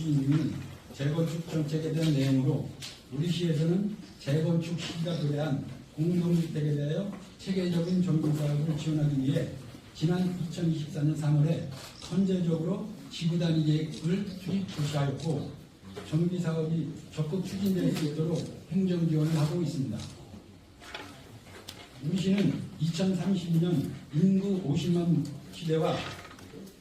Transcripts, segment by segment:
추진 중인 재건축 정책에 대한 내용으로 우리 시에서는 재건축 시기가 도래한 공동주택에 대하여 체계적인 정비 사업을 지원하기 위해 지난 2024년 3월에 선제적으로 지구 단위 계획을 수립 조치하였고 정비 사업이 적극 추진될 수 있도록 행정 지원을 하고 있습니다. 우리 시는 2032년 인구 50만 시대와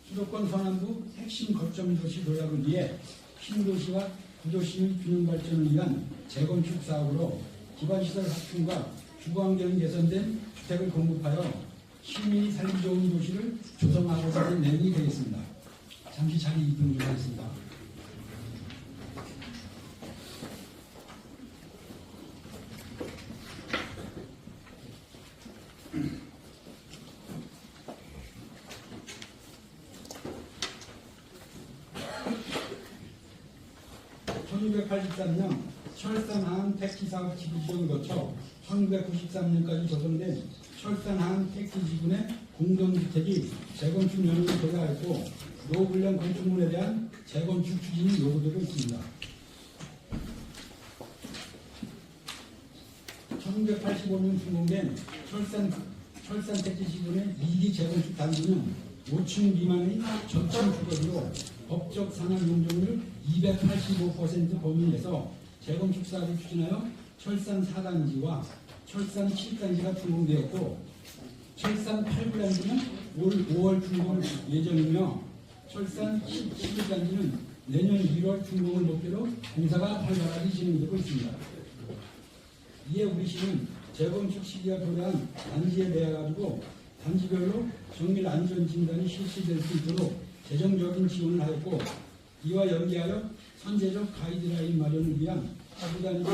수도권 서남부 핵심 거점 도시 도약을 위해 신도시와 구도시의 균형 발전을 위한 재건축 사업으로 기반시설 확충과 주거환경이 개선된 주택을 공급하여 시민이 살기 좋은 도시를 조성하고자 하는 내용이 되겠습니다. 잠시 자리 이동 좀 하겠습니다. (1983년) 철산항 택지사업 지구 지원을 거쳐 (1993년까지) 조성된 철산항 택지지구내 공동주택이 재건축 연료를 도래하였고 노블령 건축물에 대한 재건축 추진이 요구되고 있습니다. 1985년 준공된 철산, 철산 택지 지구의 2기 재건축 단지는 5층 미만의 저층 주거지로 법적 상한 용적률 285% 범위 내에서 재건축 사업을 추진하여 철산 4단지와 철산 7단지가 준공되었고 철산 8단지는 올 5월 준공 예정이며 철산 11단지는 내년 1월 준공을 목표로 공사가 활발하게 진행되고 있습니다. 이에 우리 시는 재건축 시기가 도래한 단지에 대해 가지고 단지별로 정밀 안전 진단이 실시될 수 있도록 재정적인 지원을 하였고 이와 연계하여 선제적 가이드라인 마련을 위한 하부단위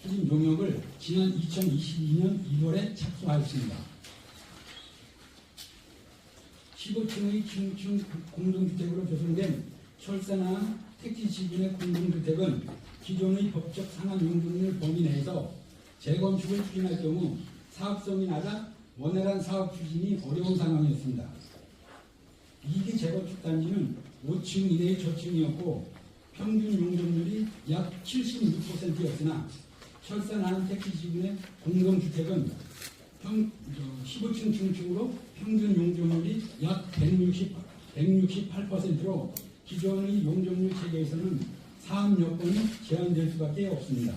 추진, 용역을 지난 2022년 1월에 착수하였습니다. 15층의 중층 공동주택으로 조성된 철산항 택지 지분의 공동주택은 기존의 법적 상한 용적률 범위 내에서 재건축을 추진할 경우 사업성이 낮아 원활한 사업 추진이 어려운 상황이었습니다. 2기 재건축 단지는 5층 이내의 저층이었고 평균 용적률이 약 76%였으나 철산 한 택지 지분의 공동주택은 평, 15층 중층으로 평균 용적률이 약 160, 168%로 기존의 용적률 체계에서는 사업 여건이 제한될 수밖에 없습니다.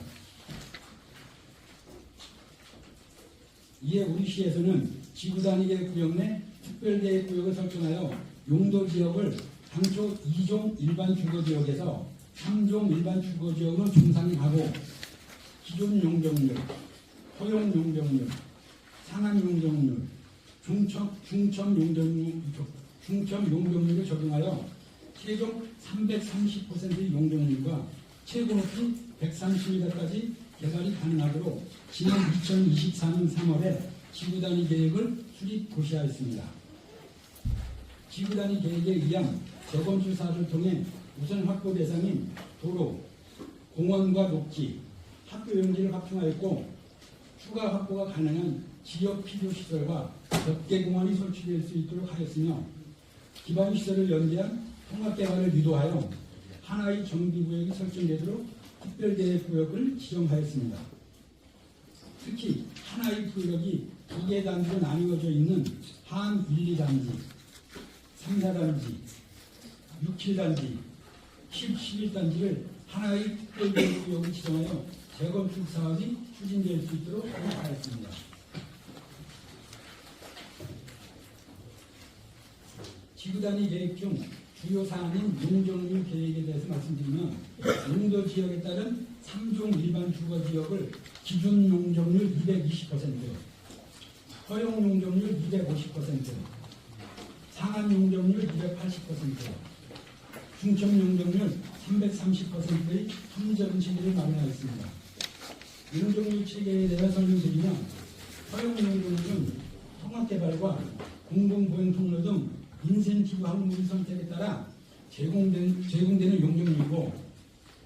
이에 우리 시에서는 지구 단위의 구역 내 특별계획 구역을 설정하여 용도 지역을 당초 2종 일반 주거 지역에서 3종 일반 주거 지역으로 중상하고 기존 용적률, 허용 용적률, 상한 용적률, 중첨, 중첨 용적률, 중첨 용적률을 적용하여 최종 330%의 용적률과 최고 높이 130m까지 개발이 가능하도록 지난 2024년 3월에 지구단위 계획을 수립 고시하였습니다. 지구단위 계획에 의한 재건축 사업을 통해 우선 확보 대상인 도로, 공원과 녹지, 학교 용지를 확충하였고 추가 확보가 가능한 지역 필요 시설과 덮개 공원이 설치될 수 있도록 하였으며 기반 시설을 연계한 통합 개발을 유도하여 하나의 정비 구역이 설정되도록 특별계획 구역을 지정하였습니다. 특히 하나의 구역이 두 개 단지로 나뉘어져 있는 한 1, 2단지, 3, 4단지, 6, 7단지, 10, 11단지를 하나의 구역을 지정하여 재건축 사업이 추진될 수 있도록 하였습니다. 지구단위 계획 중 주요 사안인 용적률 계획에 대해서 말씀드리면 용도 지역에 따른 3종 일반 주거 지역을 기준 용적률 220%, 허용 용적률 250%, 상한 용적률 280%, 중점 용적률 330%의 합리적인 체계를 마련하였습니다. 용적률 체계에 대해 설명드리면 허용 용적률은 통합개발과 공공보행 통로 등 인센티브 항목의 선택에 따라 제공된, 제공되는 용적률이고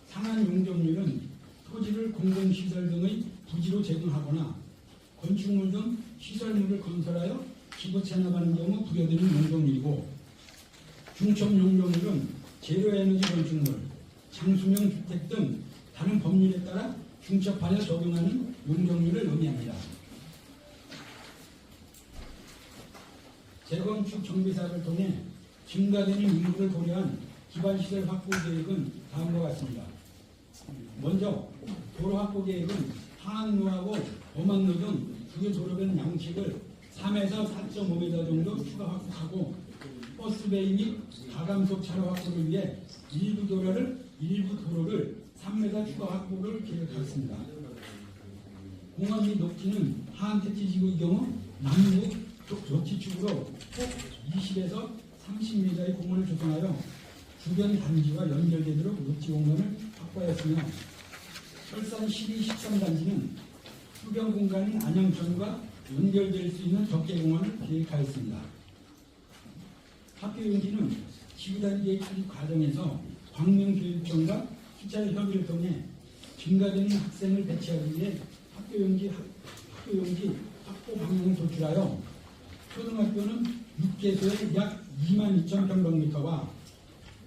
상한 용적률은 토지를 공공시설 등의 부지로 제공하거나 건축물 등 시설물을 건설하여 기부 체납하는 경우 부여되는 용적률이고 중첩 용적률은 제로에너지 건축물, 장수명 주택 등 다른 법률에 따라 중첩하여 적용하는 용적률을 의미합니다. 재건축 정비 사업을 통해 증가되는 인구를 고려한 기반시설 확보 계획은 다음과 같습니다. 먼저 도로 확보 계획은 하안로하고 범안로 등 주요 도로변 양식을 3에서 4.5m 정도 추가 확보하고 버스 베이 및 가감속 차로 확보를 위해 일부 도로를 일부 도로를 3m 추가 확보를 계획하였습니다. 공원 및 녹지는 하안 택지 지구의 경우 남북 조치축으로 폭 20에서 30m의 공원을 조성하여 주변 단지와 연결되도록 녹지 공간을 확보하였으며 설산 12, 13단지는 수경 공간인 안양천과 연결될 수 있는 적개공원을 계획하였습니다. 학교 용지는 계획 수립 과정에서 광명교육청과 수차례 협의를 통해 증가되는 학생을 배치하기 위해 학교 용지, 학교 용지 확보 방향을 도출하여 초등학교는 6개소에 약 2만 2천 평방미터와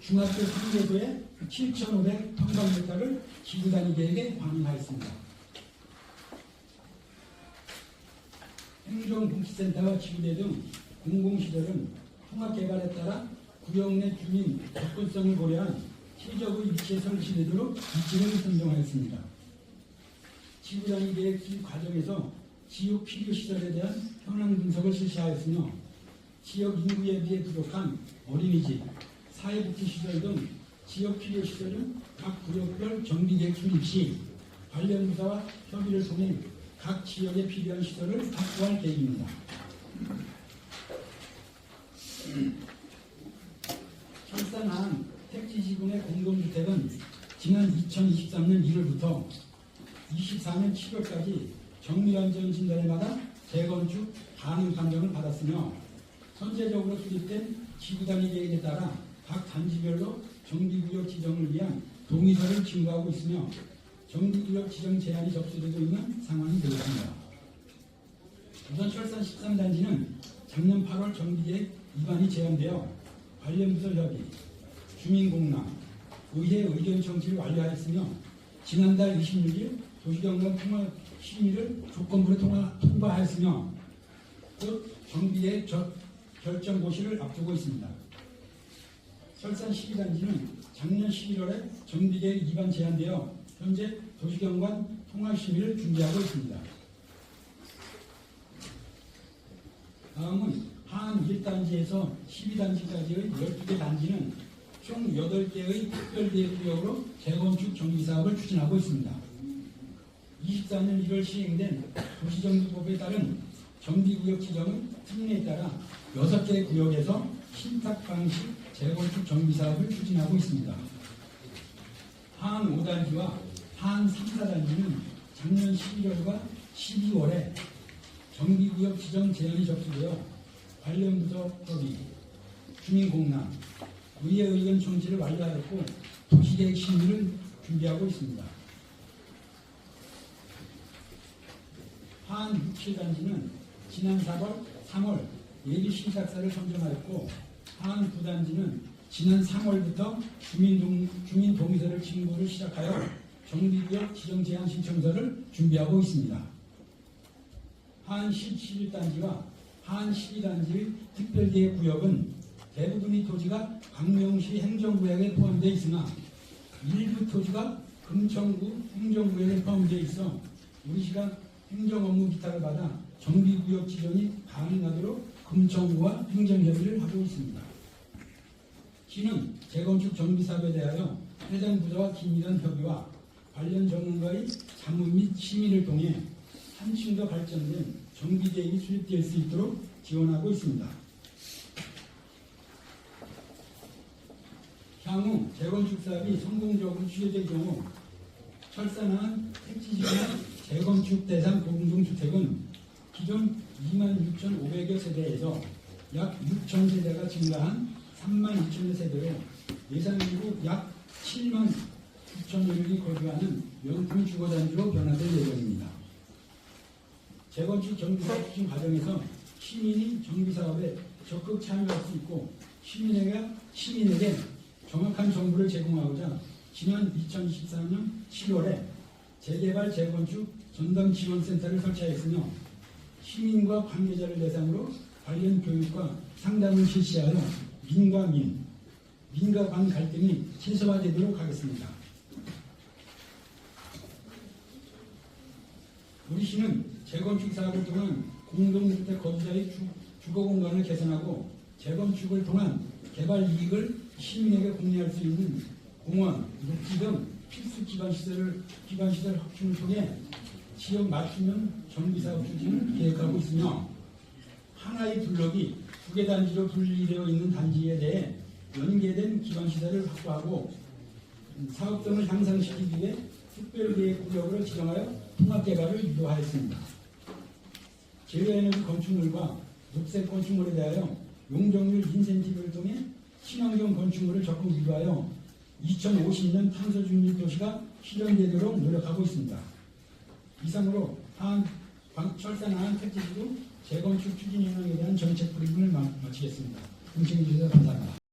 중학교 3개소에 7,500 평방미터를 지구단위 계획에 반영하였습니다. 행정복지센터와 지구대 등 공공시설은 통합개발에 따라 구역 내 주민 접근성을 고려한 최적의 위치에 설치되도록 위치를 선정하였습니다. 지구단위 계획 수립 과정에서 지역 필요 시설에 대한 현황 분석을 실시하였으며 지역 인구에 비해 부족한 어린이집, 사회복지시설 등 지역 필요 시설은 각 구역별 정비계획 수립 시 관련 부서와 협의를 통해 각 지역에 필요한 시설을 확보할 계획입니다. 철산한 택지지구의 공동주택은 지난 2023년 1월부터 24년 7월까지 정밀안전 받아 재건축 가능 판정을 받았으며 선제적으로 수립된 지구 단위 계획에 따라 각 단지별로 정비구역 지정을 위한 동의서를 징구하고 있으며 정비구역 지정 제한이 접수되고 있는 상황이 되었습니다. 우선 철산 13단지는 작년 8월 정비계획 위반이 제한되어 관련 부서 협의, 주민공람, 의회 의견 청취를 완료하였으며 지난달 26일 도시경관 통화 심의를 조건부로 통화, 통과하였으며 곧 정비의 저- 결정 고시를 앞두고 있습니다. 설산 12단지는 작년 11월에 정비계획 위반 제한되어 현재 도시경관 통화 심의를 준비하고 있습니다. 다음은 하안 1단지에서 12단지까지의 12개 단지는 총 8개의 특별계획구역으로 재건축 정비 사업을 추진하고 있습니다. 24년 1월 시행된 도시정비법에 따른 정비구역 지정은 특례에 따라 6개 구역에서 신탁 방식 재건축 정비 사업을 추진하고 있습니다. 하안 5단지와 하안 3, 4단지는 작년 11월과 12월에 정비구역 지정 제한이 접수되어 관련 부서 협의, 주민공람, 의회 의견 청취를 완료하였고 도시계획 심의를 준비하고 있습니다. 하안 6, 7단지는 지난 4월, 3월 예비 신탁사를 선정하였고 하안 9단지는 지난 3월부터 주민, 동, 주민 동의서를 징구를 시작하여 정비구역 지정 제한 신청서를 준비하고 있습니다. 하안 11단지와 하안 12단지의 특별계획 구역은 대부분의 토지가 광명시 행정구역에 포함되어 있으나 일부 토지가 금천구 행정구역에 포함되어 있어 우리 시가 행정 업무 기타를 받아 정비구역 지정이 가능하도록 금천구와 행정협의를 하고 있습니다. 시는 재건축 정비사업에 대하여 해당 부서와 긴밀한 협의와 관련 전문가의 자문 및 심의를 통해 한층 더 발전된 정비 계획이 수립될 수 있도록 지원하고 있습니다. 향후 재건축 사업이 성공적으로 추진될 경우 철산한 택지지구 재건축 대상 공동주택은 기존 26,500여 세대에서 약 6천 세대가 증가한 3만 2천여 세대로 예상인구 약 7만 9천여 명이 거주하는 명품 주거단지로 변화될 예정입니다. 재건축 정비사업 추진 과정에서 시민이 정비사업에 적극 참여할 수 있고 시민에게, 시민에게 정확한 정보를 제공하고자 지난 2024년 7월에 재개발 재건축 전담 지원센터를 설치하였으며 시민과 관계자를 대상으로 관련 교육과 상담을 실시하여 민과 민, 민과 관 갈등이 최소화되도록 하겠습니다. 우리 시는 재건축 사업을 통한 공동주택 거주자의 주, 주거 공간을 개선하고 재건축을 통한 개발 이익을 시민에게 공유할 수 있는 공원, 녹지 등 필수 기반 시설을 기반 시설 확충을 통해 지역 맞춤형 정비 사업 추진을 계획하고 있으며 하나의 블록이 두 개 단지로 분리되어 있는 단지에 대해 연계된 기반 시설을 확보하고 음, 사업 등을 향상시키기 위해 특별계획 구역으로 지정하여 통합 개발을 유도하였습니다. 제로에너지 건축물과 녹색 건축물에 대하여 용적률 인센티브를 통해 친환경 건축물을 적극 유도하여 2050년 탄소 중립 도시가 실현되도록 노력하고 있습니다. 이상으로 광- 철산 하안 택지지구 재건축 추진 현황에 대한 정책 브리핑을 마- 마치겠습니다. 응시해 주셔서 감사합니다.